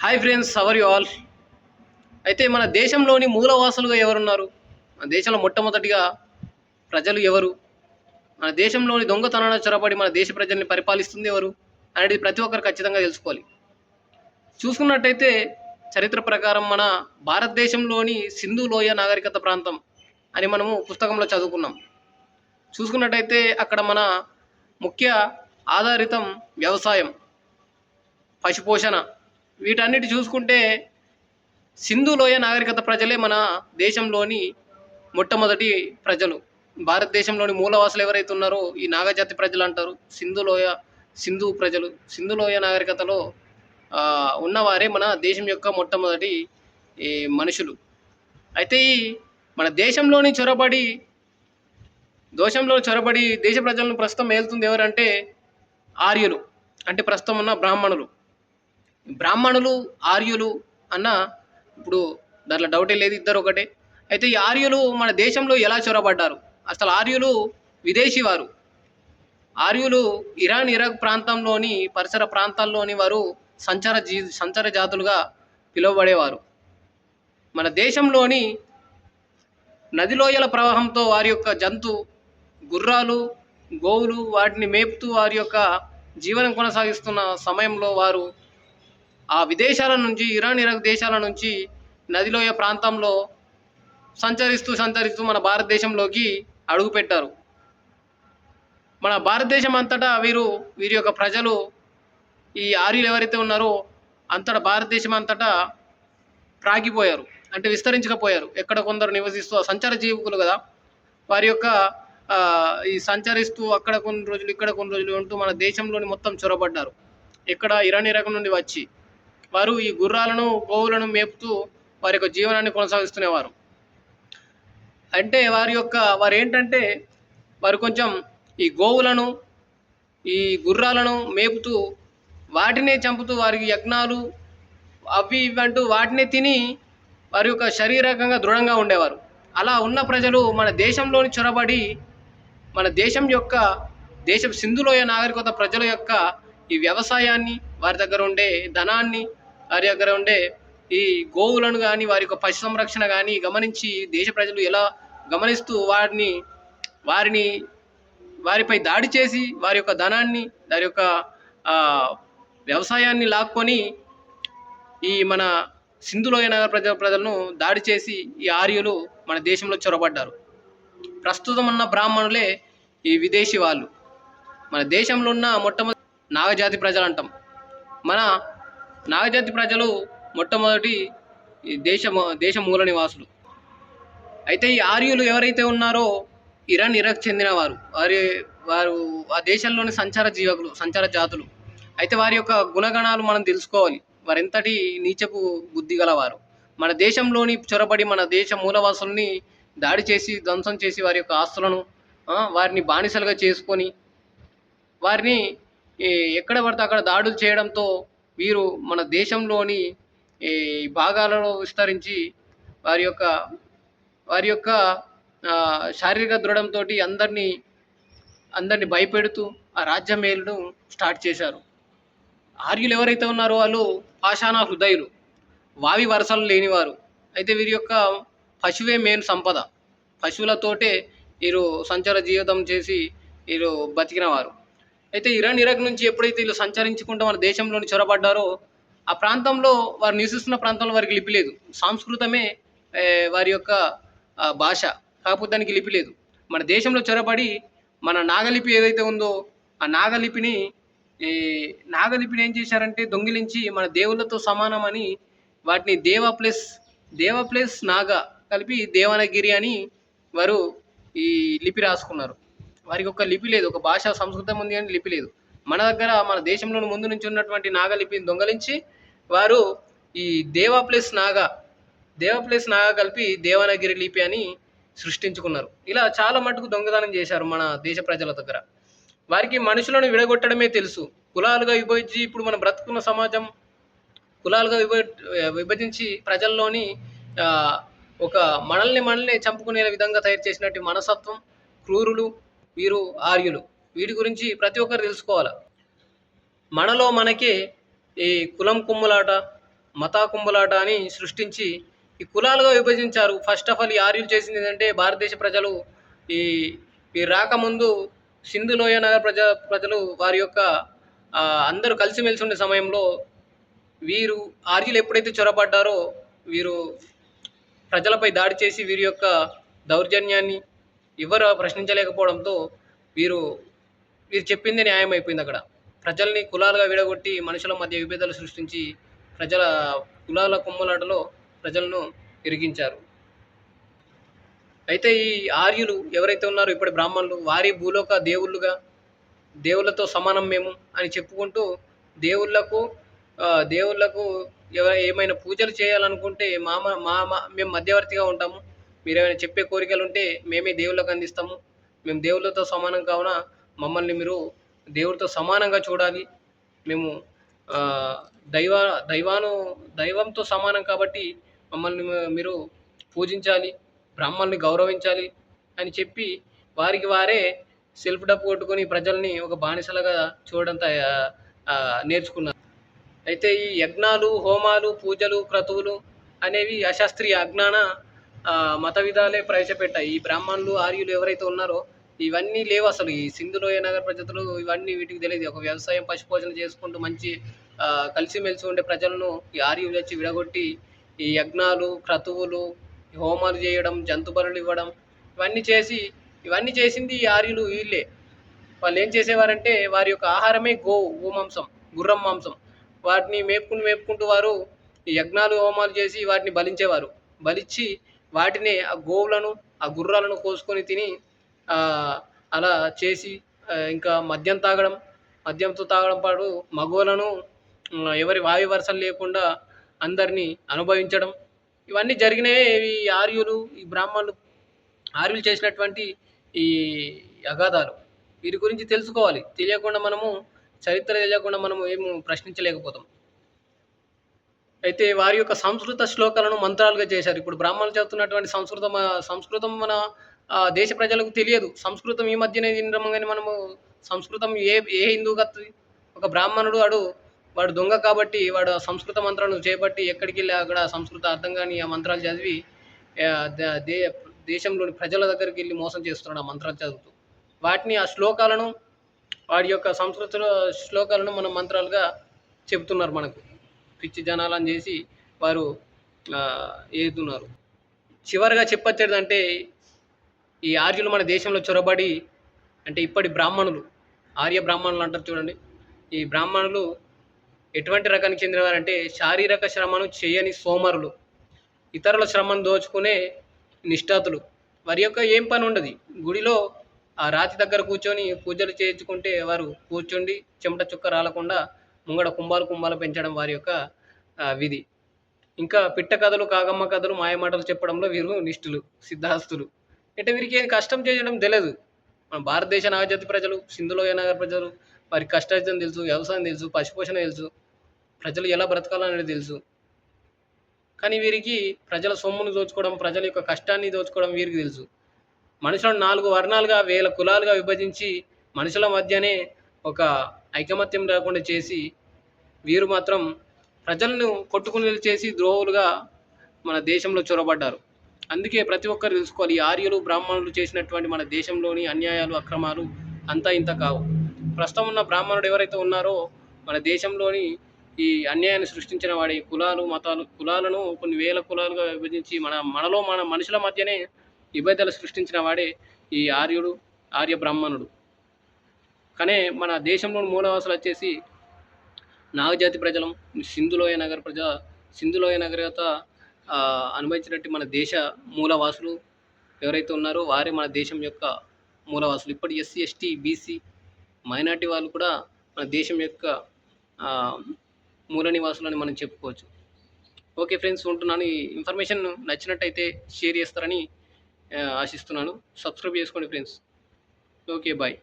Hi friends how are you all అయితే మన దేశంలోని మూలవాసులుగా ఎవరున్నారు? మన దేశంలో మొట్టమొదటిగా ప్రజలు ఎవరు? మన దేశంలోని దొంగతనాన్ని చొరబడి మన దేశ ప్రజల్ని పరిపాలిస్తుంది ఎవరు అనేది ప్రతి ఒక్కరు ఖచ్చితంగా తెలుసుకోవాలి. చూసుకున్నట్టయితే చరిత్ర ప్రకారం మన భారతదేశంలోని సింధు లోయ నాగరికత ప్రాంతం అని మనము పుస్తకంలో చదువుకున్నాం. చూసుకున్నట్టయితే అక్కడ మన ముఖ్య ఆధారితం వ్యవసాయం పశుపోషణ వీటన్నిటి చూసుకుంటే సింధు లోయ నాగరికత ప్రజలే మన దేశంలోని మొట్టమొదటి ప్రజలు. భారతదేశంలోని మూలవాసులు ఎవరైతే ఉన్నారో ఈ నాగజాతి ప్రజలు అంటారు. సింధు లోయ సింధు ప్రజలు. సింధు లోయ నాగరికతలో ఉన్నవారే మన దేశం యొక్క మొట్టమొదటి ఈ మనుషులు. అయితే ఈ మన దేశంలోని చొరబడి దోషంలో చొరబడి దేశ ప్రజలను ప్రస్తుతం ఏలుతుంది ఎవరంటే ఆర్యులు. అంటే ప్రస్తుతం ఉన్న బ్రాహ్మణులు. బ్రాహ్మణులు ఆర్యులు అన్న ఇప్పుడు దాంట్లో డౌటే లేదు ఇద్దరు ఒకటే. అయితే ఈ ఆర్యులు మన దేశంలో ఎలా చొరబడ్డారు? అసలు ఆర్యులు విదేశీ వారు. ఆర్యులు ఇరాన్ ఇరాక్ ప్రాంతంలోని పరిసర ప్రాంతాల్లోని వారు సంచార జీ సంచార జాతులుగా పిలువబడేవారు. మన దేశంలోని నదిలోయల ప్రవాహంతో వారి యొక్క జంతు గుర్రాలు గోవులు వాటిని మేపుతూ వారి యొక్క జీవనం కొనసాగిస్తున్న సమయంలో వారు ఆ విదేశాల నుంచి ఇరాన్ ఇరాక్ దేశాల నుంచి నదిలోయ ప్రాంతంలో సంచరిస్తూ సంచరిస్తూ మన భారతదేశంలోకి అడుగుపెట్టారు. మన భారతదేశం అంతటా వీరు వీరి యొక్క ప్రజలు ఈ ఆర్యులు ఎవరైతే ఉన్నారో అంతటా భారతదేశం అంతటా ప్రాగిపోయారు. అంటే విస్తరించకపోయారు. ఎక్కడ కొందరు నివసిస్తూ సంచార జీవకులు కదా వారి యొక్క ఈ సంచరిస్తూ అక్కడ కొన్ని రోజులు ఇక్కడ కొన్ని రోజులు ఉంటూ మన దేశంలోని మొత్తం చొరబడ్డారు. ఇక్కడ ఇరాన్ ఇరాక్ నుండి వచ్చి వారు ఈ గుర్రాలను గోవులను మేపుతూ వారి యొక్క జీవనాన్ని కొనసాగిస్తునేవారు. అంటే వారి యొక్క వారు ఏంటంటే వారు కొంచెం ఈ గోవులను ఈ గుర్రాలను మేపుతూ వాటినే చంపుతూ వారికి యజ్ఞాలు అవి ఇవి అంటూ వాటినే తిని వారి యొక్క శారీరకంగా దృఢంగా ఉండేవారు. అలా ఉన్న ప్రజలు మన దేశంలోని చొరబడి మన దేశం యొక్క దేశం సింధులోయ నాగరికత ప్రజల యొక్క ఈ వ్యవసాయాన్ని వారి దగ్గర ఉండే ధనాన్ని వారి దగ్గర ఉండే ఈ గోవులను కానీ వారి యొక్క పశు సంరక్షణ కానీ గమనించి దేశ ప్రజలు ఎలా గమనిస్తూ వారిని వారిని వారిపై దాడి చేసి వారి యొక్క ధనాన్ని వారి యొక్క వ్యవసాయాన్ని లాక్కొని ఈ మన సింధులోయ నగర ప్రజల ప్రజలను దాడి చేసి ఈ ఆర్యులు మన దేశంలో చొరబడ్డారు. ప్రస్తుతం ఉన్న బ్రాహ్మణులే ఈ విదేశీ వాళ్ళు. మన దేశంలో ఉన్న మొట్టమొదటి నాగజాతి ప్రజలు అంటాం మన నాగజాతి ప్రజలు మొట్టమొదటి ఈ దేశ దేశ మూల నివాసులు. అయితే ఈ ఆర్యులు ఎవరైతే ఉన్నారో ఇరాన్ ఇరాక్ చెందిన వారు. వారి వారు ఆ దేశంలోని సంచార జీవకులు సంచార జాతులు. అయితే వారి యొక్క గుణగణాలు మనం తెలుసుకోవాలి. వారెంతటి నీచపు బుద్ధి గలవారు. మన దేశంలోని చొరబడి మన దేశ మూలవాసుల్ని దాడి చేసి ధ్వంసం చేసి వారి యొక్క ఆస్తులను వారిని బానిసలుగా చేసుకొని వారిని ఎక్కడ పడితే అక్కడ దాడులు చేయడంతో వీరు మన దేశంలోని ఈ భాగాలలో విస్తరించి వారి యొక్క వారి యొక్క శారీరక దృఢంతో అందరినీ అందరిని భయపెడుతూ ఆ రాజ్య మేలును స్టార్ట్ చేశారు. ఆర్యులు ఎవరైతే ఉన్నారో వాళ్ళు పాషాణ హృదయులు. వావి వరసలు లేనివారు. అయితే వీరి యొక్క పశువే మెయిన్ సంపద. పశువులతోటే వీరు సంచార జీవితం చేసి వీరు బతికినవారు. అయితే ఇరాన్ ఇరాక్ నుంచి ఎప్పుడైతే వీళ్ళు సంచరించుకుంటూ మన దేశంలోని చొరబడ్డారో ఆ ప్రాంతంలో వారు నివసిస్తున్న ప్రాంతంలో వారికి లిపి లేదు. సంస్కృతమే వారి యొక్క భాష. కాకపోతే దానికి లిపి లేదు. మన దేశంలో చొరబడి మన నాగలిపి ఏదైతే ఉందో ఆ నాగలిపిని ఈ నాగలిపిని ఏం చేశారంటే దొంగిలించి మన దేవుళ్ళతో సమానమని వాటిని దేవ ప్లస్ దేవ ప్లస్ నాగ కలిపి దేవనగిరి అని వారు ఈ లిపి రాసుకున్నారు. వారికి ఒక లిపి లేదు ఒక భాష సంస్కృతం ఉంది కానీ లిపి లేదు. మన దగ్గర మన దేశంలోని ముందు నుంచి ఉన్నటువంటి నాగలిపిని దొంగలించి వారు ఈ దేవ ప్లస్ నాగ దేవ ప్లస్ నాగ కలిపి దేవనగిరి లిపి అని సృష్టించుకున్నారు. ఇలా చాలా మటుకు దొంగతనం చేశారు మన దేశ ప్రజల దగ్గర. వారికి మనుషులను విడగొట్టడమే తెలుసు. కులాలుగా విభజించి ఇప్పుడు మనం బ్రతుకున్న సమాజం కులాలుగా విభ విభజించి ప్రజల్లోని ఒక మనల్ని మనల్ని చంపుకునే విధంగా తయారు చేసినట్టు మనసత్వం క్రూరులు వీరు ఆర్యులు. వీటి గురించి ప్రతి ఒక్కరు తెలుసుకోవాలి? మనలో మనకే ఈ కులం కుమ్ములాట మతా కుంభలాట అని సృష్టించి ఈ కులాలుగా విభజించారు. ఫస్ట్ ఆఫ్ ఆల్ ఈ ఆర్యులు చేసింది ఏంటంటే భారతదేశ ప్రజలు. ఈ ఈ రాకముందు సింధు లోయ నగర ప్రజ ప్రజలు వారి యొక్క అందరూ కలిసిమెలిసి ఉండే సమయంలో వీరు ఆర్యులు ఎప్పుడైతే చొరబడ్డారో వీరు ప్రజలపై దాడి చేసి వీరి యొక్క దౌర్జన్యాన్ని ఎవరు ప్రశ్నించలేకపోవడంతో వీరు వీరు చెప్పింది న్యాయం అయిపోయింది అక్కడ. ప్రజల్ని కులాలుగా విడగొట్టి మనుషుల మధ్య విభేదాలు సృష్టించి ప్రజల కులాల కుమ్మలాటలో ప్రజలను ఇరికించారు. అయితే ఈ ఆర్యులు ఎవరైతే ఉన్నారో ఇప్పటి బ్రాహ్మణులు వారి భూలోక దేవుళ్ళుగా దేవుళ్ళతో సమానం మేము అని చెప్పుకుంటూ దేవుళ్ళకు దేవుళ్ళకు ఏమైనా పూజలు చేయాలనుకుంటే మా మా- మేము మధ్యవర్తిగా ఉంటాము. మీరు ఏమైనా చెప్పే కోరికలు ఉంటే మేమే దేవుళ్ళకు అందిస్తాము. మేము దేవుళ్ళతో సమానం కావున మమ్మల్ని మీరు దేవుడితో సమానంగా చూడాలి. మేము దైవ దైవాను దైవంతో సమానం కాబట్టి మమ్మల్ని మీరు పూజించాలి బ్రాహ్మణ్ని గౌరవించాలి అని చెప్పి వారికి వారే సెల్ఫ్ డప్ కొట్టుకొని ప్రజల్ని ఒక బానిసలుగా చూడడం నేర్చుకున్నారు. అయితే ఈ యజ్ఞాలు హోమాలు పూజలు క్రతువులు అనేవి అశాస్త్రీయ అజ్ఞాన మత విధాలే ప్రవేశపెట్టాయి. ఈ బ్రాహ్మణులు ఆర్యులు ఎవరైతే ఉన్నారో ఇవన్నీ లేవు అసలు. ఈ సింధులోయ నగర ప్రజలు ఇవన్నీ వీటికి తెలియదు. ఒక వ్యవసాయం పశుపోషణ చేసుకుంటూ మంచి కలిసిమెలిసి ఉండే ప్రజలను ఈ ఆర్యులు వచ్చి విడగొట్టి ఈ యజ్ఞాలు క్రతువులు హోమాలు చేయడం జంతుబరులు ఇవ్వడం ఇవన్నీ చేసి ఇవన్నీ చేసింది ఈ ఆర్యులు వీళ్ళే. వాళ్ళు ఏం చేసేవారంటే వారి యొక్క ఆహారమే గో గోమాంసం గుర్రం మాంసం. వాటిని మేపుకుంటూ మేపుకుంటూ వారు ఈ యజ్ఞాలు హోమాలు చేసి వాటిని బలించేవారు. బలిచ్చి వాటిని ఆ గోవులను ఆ గుర్రాలను కోసుకొని తిని అలా చేసి ఇంకా మద్యం తాగడం మద్యంతో తాగడం పాటు మగోలను ఎవరి వాయు వరుసలు లేకుండా అందరినీ అనుభవించడం. ఇవన్నీ జరిగినాయే ఈ ఆర్యులు ఈ బ్రాహ్మణులు ఆర్యులు చేసినటువంటి ఈ అగాధాలు. వీరి గురించి తెలుసుకోవాలి. తెలియకుండా మనము చరిత్ర తెలియకుండా మనము ఏమి ప్రశ్నించలేకపోతాం. అయితే వారి యొక్క సంస్కృత శ్లోకాలను మంత్రాలుగా చేశారు. ఇప్పుడు బ్రాహ్మణులు చదువుతున్నటువంటి సంస్కృతం సంస్కృతం మన దేశ ప్రజలకు తెలియదు. సంస్కృతం ఈ మధ్యనే వినడం కానీ మనము సంస్కృతం ఏ ఏ హిందువుగా వస్తుంది ఒక బ్రాహ్మణుడు వాడు వాడు దొంగ కాబట్టి వాడు ఆ సంస్కృత మంత్రాలను చేపట్టి ఎక్కడికి వెళ్ళి అక్కడ సంస్కృత అర్థం కానీ ఆ మంత్రాలు చదివి దే దేశంలోని ప్రజల దగ్గరికి వెళ్ళి మోసం చేస్తున్నాడు ఆ మంత్రాలు చదువుతూ. వాటిని ఆ శ్లోకాలను వాడి యొక్క సంస్కృత శ్లోకాలను మనం మంత్రాలుగా చెబుతున్నారు మనకు. పిచ్చి జనాలని చేసి వారు ఆ, ఏదున్నారు చివరిగా చెప్పొచ్చేది అంటే ఈ ఆర్యులు మన దేశంలో చొరబడి అంటే ఇప్పటి బ్రాహ్మణులు ఆర్య బ్రాహ్మణులు అంటారు చూడండి. ఈ బ్రాహ్మణులు ఎటువంటి రకానికి చెందినవారంటే శారీరక శ్రమను చేయని సోమరులు ఇతరుల శ్రమను దోచుకునే నిష్ఠాతులు. వారి యొక్క ఏం పని ఉండదు. గుడిలో ఆ రాతి దగ్గర కూర్చొని పూజలు చేయించుకుంటే వారు కూర్చోండి చెమట చుక్క రాలకుండా ముంగడ కుంభాలు కుంభాలు పెంచడం వారి యొక్క విధి. ఇంకా పిట్ట కథలు కాగమ్మ కథలు మాయమాటలు చెప్పడంలో వీరు నిష్ఠులు సిద్ధాస్తులు. అంటే వీరికి ఏది కష్టం చేయడం తెలియదు మన భారతదేశ నాగజాతి ప్రజలు సింధులోయ నగర ప్రజలు వారి కష్టం తెలుసు వ్యవసాయం తెలుసు పశుపోషణ తెలుసు ప్రజలు ఎలా బ్రతకాలనేది తెలుసు. కానీ వీరికి ప్రజల సొమ్మును దోచుకోవడం ప్రజల యొక్క కష్టాన్ని దోచుకోవడం వీరికి తెలుసు. మనుషులను నాలుగు వర్ణాలుగా వేల కులాలుగా విభజించి మనుషుల మధ్యనే ఒక ఐకమత్యం లేకుండా చేసి వీరు మాత్రం ప్రజలను కొట్టుకునేలు చేసి ద్రోహులుగా మన దేశంలో చొరబడ్డారు. అందుకే ప్రతి ఒక్కరు తెలుసుకోవాలి ఈ ఆర్యులు బ్రాహ్మణులు చేసినటువంటి మన దేశంలోని అన్యాయాలు అక్రమాలు అంతా ఇంత కావు. ప్రస్తుతం ఉన్న బ్రాహ్మణుడు ఎవరైతే ఉన్నారో మన దేశంలోని ఈ అన్యాయాన్ని సృష్టించిన వాడి కులాలు మతాలు కులాలను కొన్ని వేల కులాలుగా విభజించి మన మనలో మన మనుషుల మధ్యనే విభేదాలు సృష్టించిన వాడే ఈ ఆర్యుడు ఆర్య బ్రాహ్మణుడు. కానీ మన దేశంలోని మూలవాసులు వచ్చేసి నాగజాతి ప్రజలం సింధులోయ నగర ప్రజ సింధులోయ నగరత అనుభవించినట్టు మన దేశ మూలవాసులు ఎవరైతే ఉన్నారో వారే మన దేశం యొక్క మూలవాసులు. ఇప్పటి ఎస్సీ ఎస్టీ బీసీ మైనార్టీ వాళ్ళు కూడా మన దేశం యొక్క మూల నివాసులని మనం చెప్పుకోవచ్చు. ఓకే ఫ్రెండ్స్ ఉంటున్నాను. ఈ ఇన్ఫర్మేషన్ నచ్చినట్టయితే షేర్ చేస్తారని ఆశిస్తున్నాను. సబ్స్క్రైబ్ చేసుకోండి ఫ్రెండ్స్. Okay bye.